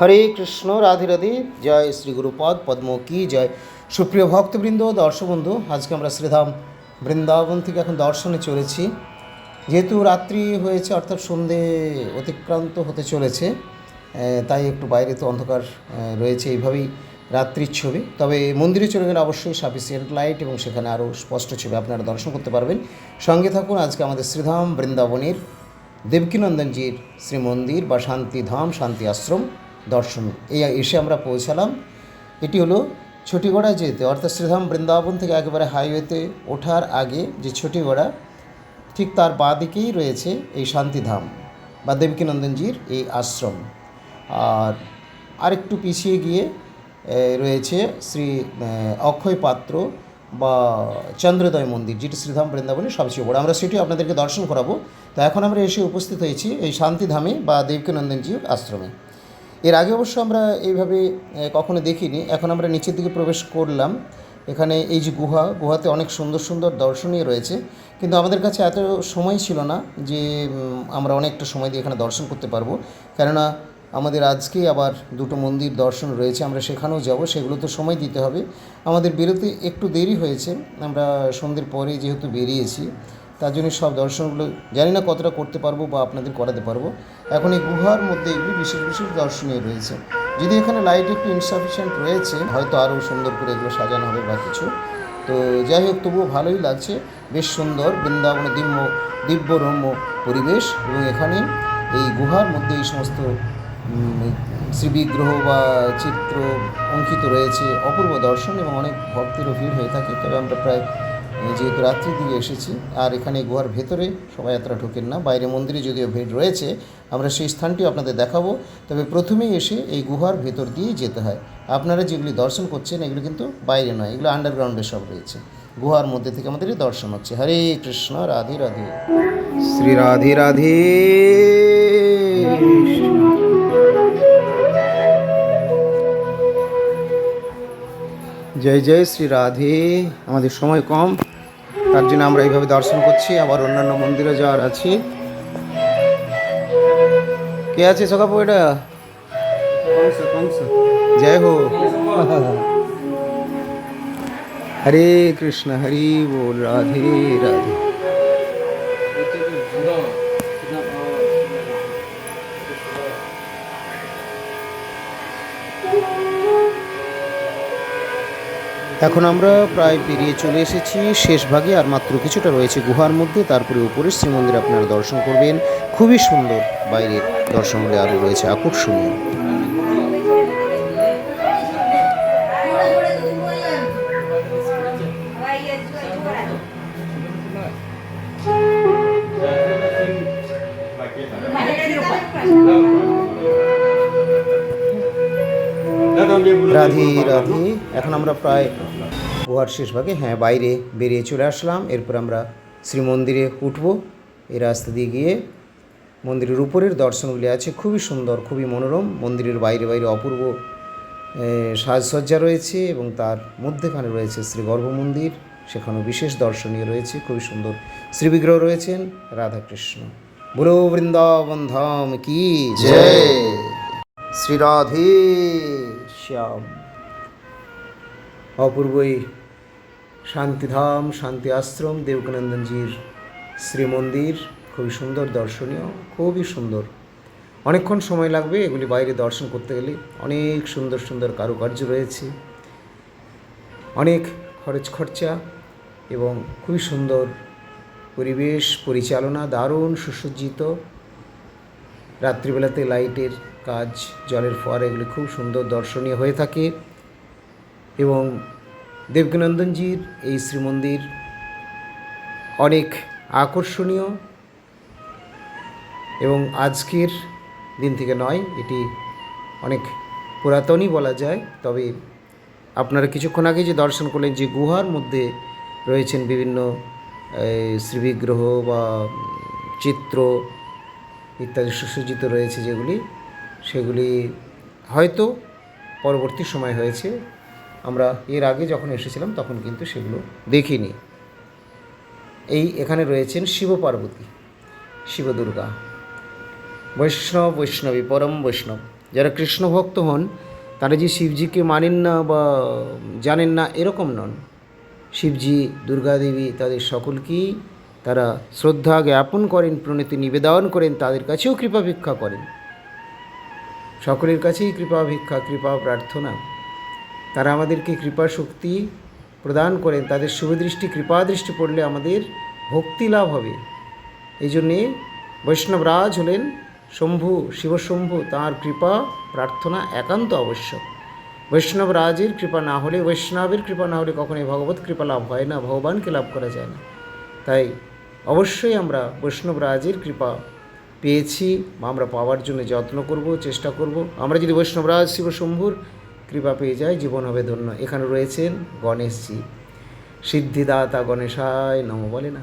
হরে কৃষ্ণ, রাধে রাধে, জয় শ্রী গুরুপদ, পদ্ম কি জয়। সুপ্রিয় ভক্তবৃন্দ দর্শক বন্ধু আজকে আমরা শ্রীধাম বৃন্দাবন থেকে এখন দর্শনে চলেছি। যেহেতু রাত্রি হয়েছে, অর্থাৎ সন্ধে অতিক্রান্ত হতে চলেছে তাই একটু বাইরে তো অন্ধকার রয়েছে এইভাবেই রাত্রির ছবি। তবে মন্দিরে চলে গেলে অবশ্যই সাফিসিয়েন্ট লাইট এবং সেখানে আরও স্পষ্ট ছবি আপনারা দর্শন করতে পারবেন। সঙ্গে থাকুন, আজকে আমাদের শ্রীধাম বৃন্দাবনের দেবকীনন্দনজির শ্রী মন্দির বা শান্তিধাম, শান্তি আশ্রম। দর্শন। এই এসে আমরা পৌঁছালাম। এটি হলো ছটিগড়া যেতে। অর্থাৎ শ্রীধাম বৃন্দাবন থেকে একেবারে হাইওয়েতে ওঠার আগে যে ছটিগড়া, ঠিক তার বাঁ দিকেই রয়েছে এই শান্তিধাম বা দেবকীনন্দনজির এই আশ্রম। আর আরেকটু পিছিয়ে গিয়ে রয়েছে শ্রী অক্ষয় পাত্র বা চন্দ্রোদয় মন্দির, যেটি শ্রীধাম বৃন্দাবনের সবচেয়ে বড়। আমরা সেটি আপনাদেরকে দর্শন করাবো। তো এখন আমরা এসে উপস্থিত হয়েছি এই শান্তিধামে বা দেবকীনন্দনজির আশ্রমে। এর আগে অবশ্য আমরা এইভাবে কখনো দেখিনি। এখন আমরা নিচের দিকে প্রবেশ করলাম। এখানে এই যে গুহা, গুহাতে অনেক সুন্দর সুন্দর দর্শনীয় রয়েছে। কিন্তু আমাদের কাছে এত সময় ছিল না যে আমরা অনেকটা সময় দিয়ে এখানে দর্শন করতে পারব। কেননা আমাদের আজকে আবার দুটো মন্দির দর্শন রয়েছে, আমরা সেখানেও যাব, সেগুলো তো সময় দিতে হবে। আমাদের বেরোতে একটু দেরি হয়েছে। আমরা সন্ধ্যের পরে যেহেতু বেরিয়েছি তার জন্য সব দর্শনগুলো, জানি না কতটা করতে পারব বা আপনাদের করাতে পারব। এখন এই গুহার মধ্যে এগুলি বিশেষ বিশেষ দর্শনীয় রয়েছে। যদি এখানে লাইট একটু ইনসাফিসিয়েন্ট রয়েছে, হয়তো আরও সুন্দর করে এগুলো সাজানো হবে বা কিছু। তো যাই হোক, তবুও ভালোই লাগছে। বেশ সুন্দর বৃন্দাবনে দিব্য দিব্য রম্য পরিবেশ এবং এখানে এই গুহার মধ্যে এই সমস্ত শ্রীবিগ্রহ বা চিত্র অঙ্কিত রয়েছে। অপূর্ব দর্শন এবং অনেক ভক্তেরও ভিড় হয়ে থাকে। তবে আমরা প্রায় যেহেতু রাত্রি দিকে এসেছি, আর এখানে গুহার ভেতরে শোভাযাত্রা ঢোকেন না, বাইরে মন্দিরে যদিও ভিড় রয়েছে, আমরা সেই স্থানটিও আপনাদের দেখাবো। তবে প্রথমেই এসে এই গুহার ভেতর দিয়েই যেতে হয়। আপনারা যেগুলি দর্শন করছেন, এগুলো কিন্তু বাইরে নয়, এগুলো আন্ডারগ্রাউন্ডে সব রয়েছে। গুহার মধ্যে থেকে আমাদের দর্শন হচ্ছে। হরে কৃষ্ণ, রাধে রাধে। শ্রী রাধে রাধে। জয় জয় শ্রী রাধে। আমাদের সময় কম। তার জন্য আমরা এইভাবে দর্শন করছি, আবার অন্যান্য মন্দিরে যাওয়ার আছি। কে আছে সকাপু এটা? জয় হো হরে কৃষ্ণ, হরি বল, রাধে রাধে। এখন আমরা প্রায় পেরিয়ে চলে এসেছি। শেষ ভাগে আর মাত্র কিছুটা রয়েছে গুহার মধ্যে, তারপরে উপরে শ্রীমন্দির আপনারা দর্শন করবেন। খুবই সুন্দর বাইরের দর্শন হলে আরও রয়েছে, আকর্ষণীয়। রাধে রাধে এখন আমরা প্রায় গুহার শেষ ভাগে হ্যাঁ বাইরে বেরিয়ে চলে আসলাম। এরপর আমরা শ্রীমন্দিরে উঠব। এই রাস্তা দিয়ে গিয়ে মন্দিরের উপরের দর্শনগুলি আছে। খুবই সুন্দর খুবই মনোরম। মন্দিরের বাইরে বাইরে অপূর্ব সাজসজ্জা রয়েছে এবং তার মধ্যেখানে রয়েছে শ্রী গর্ভ মন্দির। সেখানেও বিশেষ দর্শনীয় রয়েছে খুবই সুন্দর। শ্রীবিগ্রহ রয়েছেন রাধাকৃষ্ণ। বুড়ো বৃন্দাবন ধাম কি? জয়। শ্রী রাধে শ্যাম। অপূর্বই শান্তিধাম, শান্তি আশ্রম দেবকানন্দনজির শ্রীমন্দির। খুবই সুন্দর দর্শনীয়, খুবই সুন্দর। অনেকক্ষণ সময় লাগবে এগুলি বাইরে দর্শন করতে গেলে। অনেক সুন্দর সুন্দর কারুকার্য রয়েছে। অনেক খরচ খরচা এবং খুবই সুন্দর পরিবেশ পরিচালনা, দারুণ সুসজ্জিত। রাত্রিবেলাতে লাইটের কাজ, জলের ফোয়ারা এগুলি খুব সুন্দর দর্শনীয় হয়ে থাকে। এবং দেবকীনন্দনজির এই শ্রীমন্দির অনেক আকর্ষণীয়। এবং আজকের দিন থেকে নয়, এটি অনেক পুরাতনই বলা যায়। তবে আপনারা কিছুক্ষণ আগে যে দর্শন করলেন যে গুহার মধ্যে রয়েছেন বিভিন্ন শ্রীবিগ্রহ বা চিত্র ইত্যাদি সুসজ্জিত রয়েছে যেগুলি সেগুলি হয়তো পরবর্তী সময় হয়েছে। আমরা এর আগে যখন এসেছিলাম তখন কিন্তু সেগুলো দেখিনি। এই এখানে রয়েছেন শিব পার্বতী, শিব দুর্গা, বৈষ্ণব বৈষ্ণবী, পরম বৈষ্ণব। যারা কৃষ্ণ ভক্ত হন, তারা যে শিবজিকে মানেন না বা জানেন না, এরকম নন। শিবজি, দুর্গাদেবী, তাদের সকলকেই তারা শ্রদ্ধা জ্ঞাপন করেন, প্রণতি নিবেদন করেন, তাদের কাছেও কৃপা ভিক্ষা করেন। সকলের কাছেই কৃপা ভিক্ষা, কৃপা প্রার্থনা। তারা আমাদেরকে কৃপা শক্তি প্রদান করেন, তাদের শুভদৃষ্টি, কৃপা দৃষ্টি পড়লে আমাদের ভক্তি লাভ হবে। এই জন্যে বৈষ্ণবরাজ হলেন শম্ভু, শিবশম্ভু, তাঁর কৃপা প্রার্থনা একান্ত আবশ্যক। বৈষ্ণবরাজের কৃপা না হলে, বৈষ্ণবের কৃপা না হলে কখনোই ভগবত কৃপা লাভ হয় না, ভগবানকে লাভ করা যায় না। তাই অবশ্যই আমরা বৈষ্ণবরাজের কৃপা পেয়েছি, আমরা পাওয়ার জন্য যত্ন করব, চেষ্টা করব। আমরা যদি বৈষ্ণবরাজ শিবশম্ভুর কৃপা পেয়ে যাই, জীবন হবে ধন্য। এখানে রয়েছেন গণেশজি। সিদ্ধিদাতা গণেশায় নম বলে না।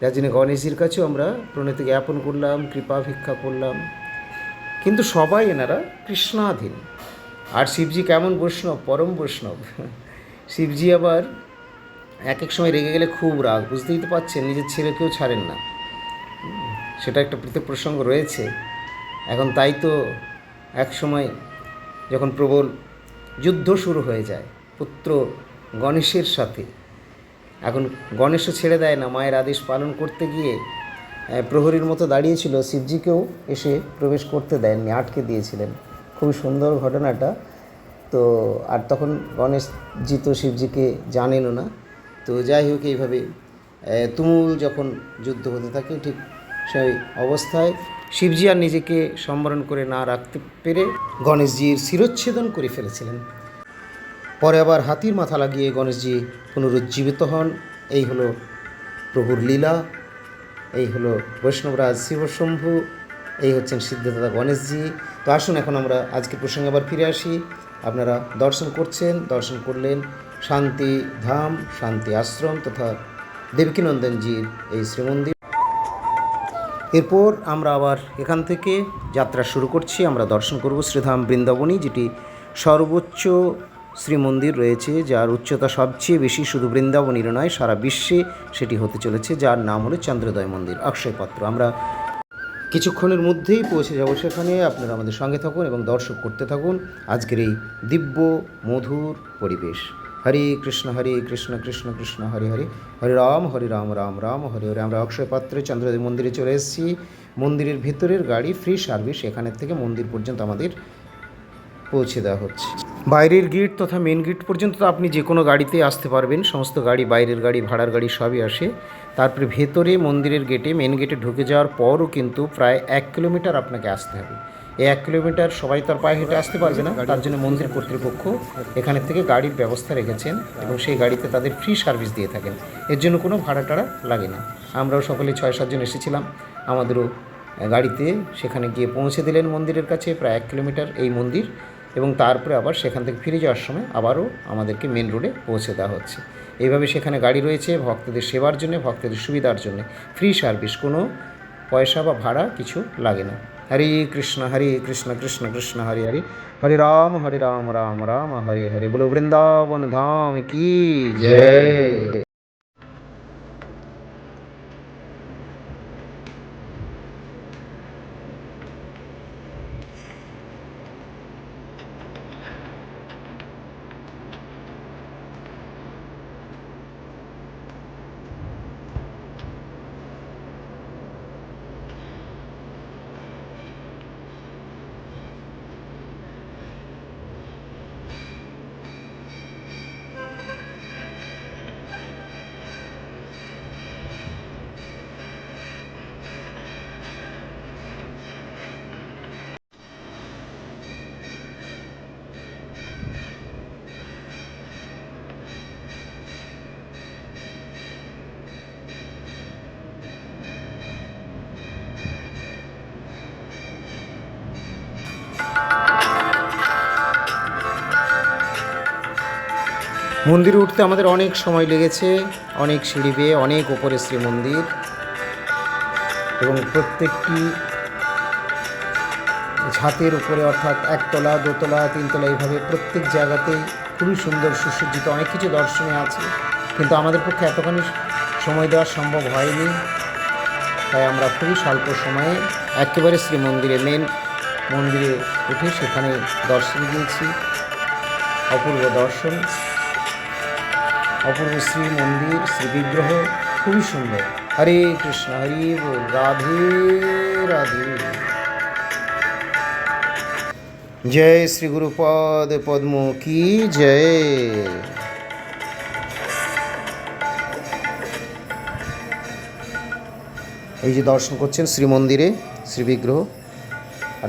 যার জন্য গণেশজির কাছেও আমরা প্রণতি জ্ঞাপন করলাম, কৃপা ভিক্ষা করলাম। কিন্তু সবাই এনারা কৃষ্ণাধীন। আর শিবজি কেমন বৈষ্ণব, পরম বৈষ্ণব। শিবজি আবার এক এক সময় রেগে গেলে খুব রাগ, বুঝতেই তো পারছেন নিজের ছেলেকেও ছাড়েন না। সেটা একটা পৃথক প্রসঙ্গ রয়েছে। এখন তাই তো এক সময় যখন প্রবল যুদ্ধ শুরু হয়ে যায়, পুত্র গণেশের সাথে। এখন গণেশও ছেড়ে দেয় না, মায়ের আদেশ পালন করতে গিয়ে প্রহরীর মতো দাঁড়িয়েছিল। শিবজিকেও এসে প্রবেশ করতে দেননি আটকে দিয়েছিলেন। খুবই সুন্দর ঘটনাটা। তো আর তখন গণেশজি তো শিবজিকে জানেনও না। তো যাই হোক, এইভাবে তুমুল যখন যুদ্ধ হতে থাকে, ঠিক সেই অবস্থায় শিবজি আর নিজেকে সম্বরণ করে না রাখতে পেরে গণেশজির শিরচ্ছেদন করে ফেলেছিলেন। পরে আবার হাতির মাথা লাগিয়ে গণেশজি পুনরুজ্জীবিত হন। এই হলো প্রভুর লীলা, এই হলো বৈষ্ণবরাজ শিবশম্ভু, এই হচ্ছেন সিদ্ধদাতা গণেশজি। তো আসুন এখন আমরা আজকের প্রসঙ্গে আবার ফিরে আসি। আপনারা দর্শন করছেন, দর্শন করলেন শান্তি ধাম, শান্তি আশ্রম তথা দেবকীনন্দনজির এই শ্রীমন্দির। এরপর আমরা আবার এখান থেকে যাত্রা শুরু করছি। আমরা দর্শন করব শ্রীধাম বৃন্দাবনী, যেটি সর্বোচ্চ শ্রীমন্দির রয়েছে, যার উচ্চতা সবচেয়ে বেশি শুধু বৃন্দাবনীর নয়, সারা বিশ্বে সেটি হতে চলেছে, যার নাম হলো চন্দ্রোদয় মন্দির। অক্ষয়পাত্র। আমরা কিছুক্ষণের মধ্যেই পৌঁছে যাব সেখানে। আপনারা আমাদের সঙ্গে থাকুন এবং দর্শক করতে থাকুন। আজকের এই দিব্য মধুর পরিবেশ। হরে কৃষ্ণ হরে কৃষ্ণ কৃষ্ণ কৃষ্ণ, হরে হরে। হরে রাম হরে রাম রাম রাম, হরে হরে। আমরা অক্ষয় পাত্রে চন্দ্রদেব মন্দিরে চলে এসেছি। মন্দিরের ভিতরের গাড়ি ফ্রি সার্ভিস, এখানের থেকে মন্দির পর্যন্ত আমাদের পৌঁছে দেওয়া হচ্ছে। বাইরের গেট তথা মেন গেট পর্যন্ত আপনি যে কোনো গাড়িতে আসতে পারবেন। সমস্ত গাড়ি, বাইরের গাড়ি, ভাড়ার গাড়ি সবই আসে। তারপরে ভেতরে মন্দিরের গেটে মেন গেটে ঢুকে যাওয়ার পরও কিন্তু প্রায় এক কিলোমিটার আপনাকে আসতে হবে। এই এক কিলোমিটার সবাই তার পায়ে হেঁটে আসতে পারবে না। তার জন্য মন্দির কর্তৃপক্ষ এখানের থেকে গাড়ির ব্যবস্থা রেখেছেন এবং সেই গাড়িতে তাদের ফ্রি সার্ভিস দিয়ে থাকেন। এর জন্য কোনো ভাড়া টাড়া লাগে না। আমরাও সকলে ছয় সাতজন এসেছিলাম। আমাদেরও গাড়িতে সেখানে গিয়ে পৌঁছে দিলেন মন্দিরের কাছে প্রায় এক কিলোমিটার এই মন্দির এবং তারপরে আবার সেখান থেকে ফিরে যাওয়ার সময় আবারও আমাদেরকে মেন রোডে পৌঁছে দেওয়া হচ্ছে। এইভাবে সেখানে গাড়ি রয়েছে ভক্তদের সেবার জন্য, ভক্তদের সুবিধার জন্য। ফ্রি সার্ভিস কোনো পয়সা বা ভাড়া কিছু লাগে না। হরে কৃষ্ণ হরে কৃষ্ণ কৃষ্ণ কৃষ্ণ হরে হরে হরে রাম হরে রাম রাম রাম হরে হরে বলো বৃন্দাবন ধাম কি জয় মন্দিরে উঠতে আমাদের অনেক সময় লেগেছে, অনেক সিঁড়ি বেয়ে, অনেক ওপরে শ্রী মন্দির এবং প্রত্যেকটি ছাতের উপরে অর্থাৎ একতলা, দোতলা, তিনতলা এইভাবে প্রত্যেক জায়গাতেই খুবই সুন্দর সুসজ্জিত অনেক কিছু দর্শনে আছে। কিন্তু আমাদের পক্ষে এতখানি সময় দেওয়া সম্ভব হয়নি। তাই আমরা খুবই স্বল্প সময়ে একেবারে শ্রী মন্দিরে মেন মন্দিরে উঠে সেখানে দর্শন দিয়েছি। অপূর্ব দর্শন। অপূর্বশ্রী মন্দির শ্রী বিগ্রহ খুবই সুন্দর। হরে কৃষ্ণ, হরি বল, রাধে রাধে। জয় শ্রী গুরুপদ পদ্ম কি জয়। এই যে দর্শন করছেন শ্রীমন্দিরে, শ্রীবিগ্রহ,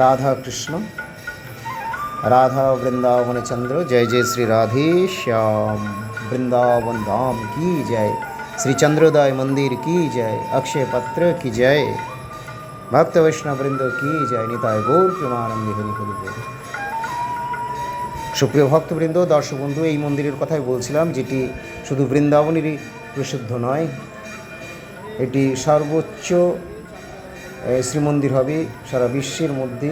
রাধা কৃষ্ণ, রাধা বৃন্দাবনচন্দ্র জয় জয় শ্রী রাধে শ্যাম। বৃন্দাবন ধাম কি জয়? শ্রী চন্দ্রোদয় মন্দির কি জয়? অক্ষয় পত্র কি জয়? ভক্ত বৈষ্ণববৃন্দ কি জয়? নিতায় গৌর প্রেমানন্দে হরি হরি বল সুপ্রিয় ভক্তবৃন্দ, দর্শক বন্ধু, এই মন্দিরের কথাই বলছিলাম, যেটি শুধু বৃন্দাবনেরই প্রসিদ্ধ নয়, এটি সর্বোচ্চ শ্রীমন্দির হবে সারা বিশ্বের মধ্যে।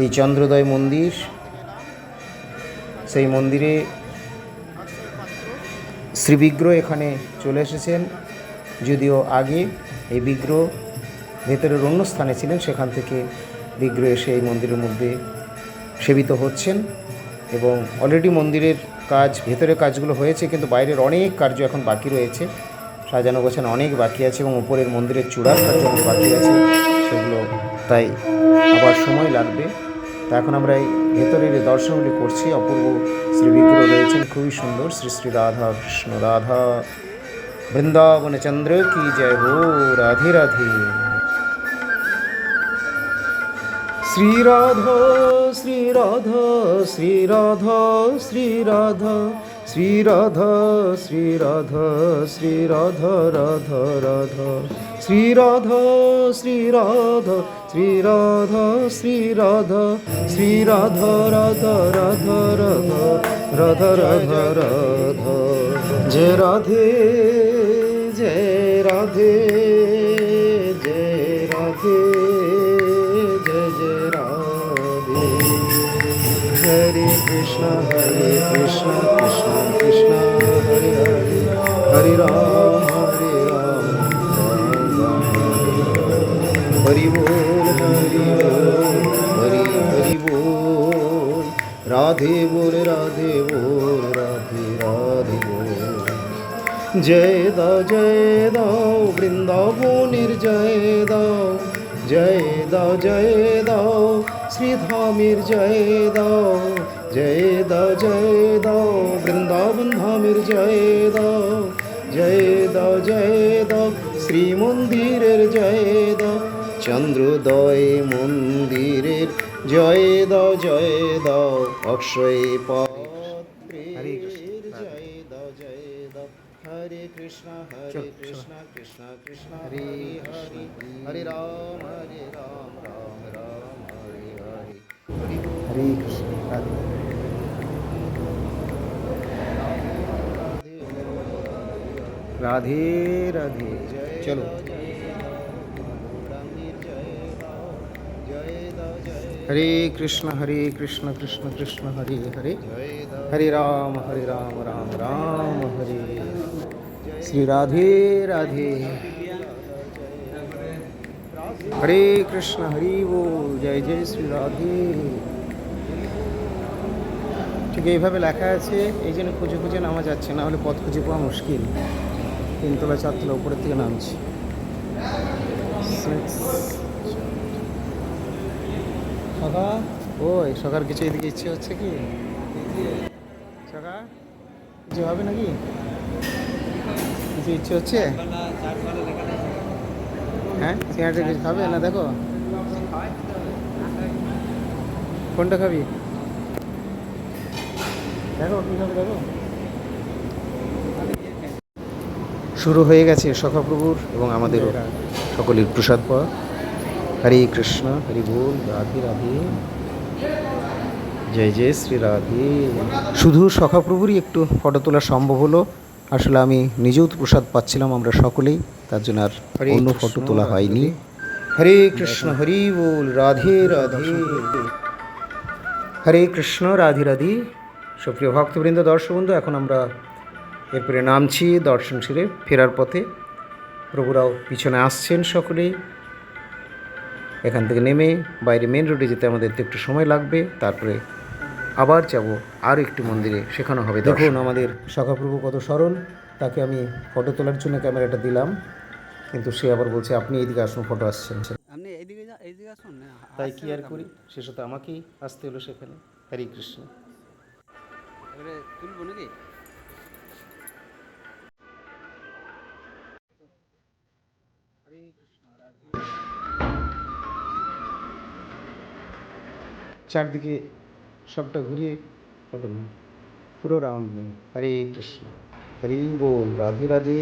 এই চন্দ্রোদয় মন্দির, সেই মন্দিরে শ্রী বিগ্রহ এখানে চলে এসেছেন। যদিও আগে এই বিগ্রহ ভেতরের অন্য স্থানে ছিলেন, সেখান থেকে বিগ্রহ এসে এই মন্দিরের মধ্যে সেবিত হচ্ছেন এবং অলরেডি মন্দিরের কাজ, ভেতরের কাজগুলো হয়েছে, কিন্তু বাইরের অনেক কার্য এখন বাকি রয়েছে। সাজানো গোছানো অনেক বাকি আছে এবং উপরের মন্দিরের চূড়ার কার্য বাকি আছে, সেগুলো তাই আবার সময় লাগবে। তা এখন আমরা এই ভেতরের দর্শনগুলি করছি। অপূর্ব শ্রী বিগ্রহ রয়েছেন, খুবই সুন্দর। শ্রী শ্রী রাধা কৃষ্ণ, রাধা বৃন্দাবন চন্দ্র, কি জয় হো রাধে রাধে। শ্রী রাধা শ্রী রাধা শ্রী রাধা শ্রী রাধা। শ্রী রাধা শ্রী রাধা রাধা। রাধা রাধা শ্রী রাধা শ্রী রাধা রাধা রাধা রাধা রাধা রাধা। রাধা রাধা রাধা রাধা। কৃষ্ণ, হরে কৃষ্ণ কৃষ্ণ কৃষ্ণ, হরে হরে হরে রাম হরে রাম, হরি বল হরি বল, হরি হরি বল, রাধে বল রাধে বল, রাধে রাধে বল। জয় দাও জয় দাও, বৃন্দাবনের জয় দাও জয় দাও জয় দাও, শ্রীধামের জয় দাও জয় দাও জয় দাও বৃন্দাবন ধামের জয় দাও জয় দাও জয় দাও শ্রী মন্দিরের জয় দাও চন্দ্রোদয় মন্দিরের জয় দাও জয় দাও অক্ষয় জয় দাও জয় দাও হরে কৃষ্ণ হরে কৃষ্ণ কৃষ্ণ কৃষ্ণ হরে হরে হরে রাম হরে রাম রাম রাম হরে হরে হরে কৃষ্ণ রাধে রাধে রাধে চলো হরে কৃষ্ণ হরে কৃষ্ণ কৃষ্ণ কৃষ্ণ হরে হরে হরে রাম হরে রাম রাম রাম হরে শ্রী রাধে রাধে হরে কৃষ্ণ হরি বল জয় জয় শ্রী রাধে ঠিক এইভাবে লেখা আছে, এই জন্য খুঁজে খুঁজে নামা যাচ্ছে, না হলে পথ খুঁজে পাওয়া মুশকিল। তিনতলা, চারতলা, উপরের থেকে নামছি. সকা ওই সকার কিছু এদিকে ইচ্ছে হচ্ছে কি? সকা কিছু হবে নাকি? কিছু ইচ্ছে হচ্ছে? হ্যাঁ? সিঙ্গাটা কিছু খাবে? না দেখো। কোনটা খাবি? দেখো দেখো? শুরু হয়ে গেছে সখাপ্রভুর এবং আমাদেরও সকলের প্রসাদ পাওয়া। হরে কৃষ্ণ হরি বল রাধে রাধে। জয় জয় শ্রী রাধে। শুধু সখাপ্রভুরই একটু ফটো তোলা সম্ভব হলো। আসলে আমি নিজেও তো প্রসাদ পাচ্ছিলাম আমরা সকলেই তার জন্য আর অন্য ফটো তোলা হয়নি। হরে কৃষ্ণ হরি বল রাধে রাধে। হরে কৃষ্ণ রাধে রাধে। সুপ্রিয় ভক্তবৃন্দ দর্শক বন্ধু এখন আমরা এরপরে নামছি দর্শন সেরে ফেরার পথে। প্রভুরাও পিছনে আসছেন সকলেই। এখান থেকে নেমে বাইরে মেন রোডে যেতে আমাদের তো একটু সময় লাগবে তারপরে আবার যাব আর একটি মন্দিরে সেখানে হবে দেখুন আমাদের সখাপ্রভু কত সরল তাকে আমি ফটো তোলার জন্য ক্যামেরাটা দিলাম কিন্তু সে আবার বলছে আপনি এইদিকে আসুন ফটো আসছেন আপনি এইদিকে এইদিকে আসুন না তাই কি আর করি? শেষত আমাকেই আসতে হলো সেখানে। হরে কৃষ্ণ। এবারে তুলবো নাকি? চারদিকে সবটা ঘুরিয়ে পুরো রাউন্ড হরে কৃষ্ণ। হরি বল রাধে রাধে।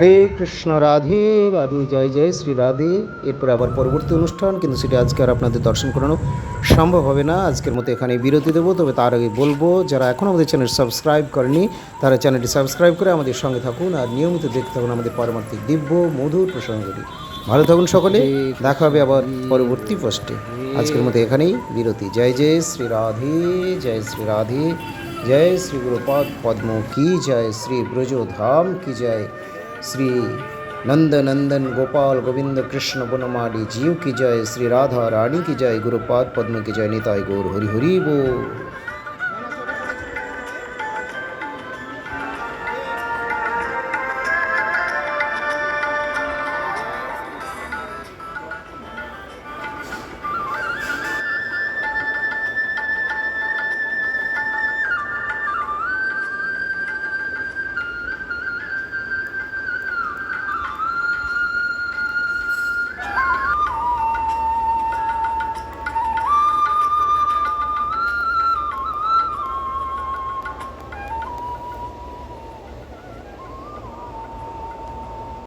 হরে কৃষ্ণ রাধে রাধে জয় জয় শ্রী রাধে। এরপর আবার পরবর্তী অনুষ্ঠান, কিন্তু সেটা আজকে আর আপনাদের দর্শন করানো সম্ভব হবে না। আজকের মতো এখানে বিরতি দেবো। তবে তার আগে বলব, যারা এখন আমাদের চ্যানেল সাবস্ক্রাইব করেনি তারা চ্যানেলটি সাবস্ক্রাইব করে আমাদের সঙ্গে থাকুন আর নিয়মিত দেখতে থাকুন আমাদের পারমার্থিক দিব্য, মধুর প্রসঙ্গটি ভালো থাকুন সকলে। দেখা হবে আবার পরবর্তী পোস্টে। আজকের মতো এখানেই বিরতি। জয় জয় শ্রী রাধে, জয় শ্রী রাধে। জয় শ্রী গুরুপদ পদ্ম, কি জয় শ্রী ব্রজধাম, কি জয় श्री नंद नंदन गोपाल गोविंद कृष्ण बनमाली जीव की जय, श्री राधा रानी की जय, गुरुपाद पद्म की जय निताय गौर, हरि हरि बोल।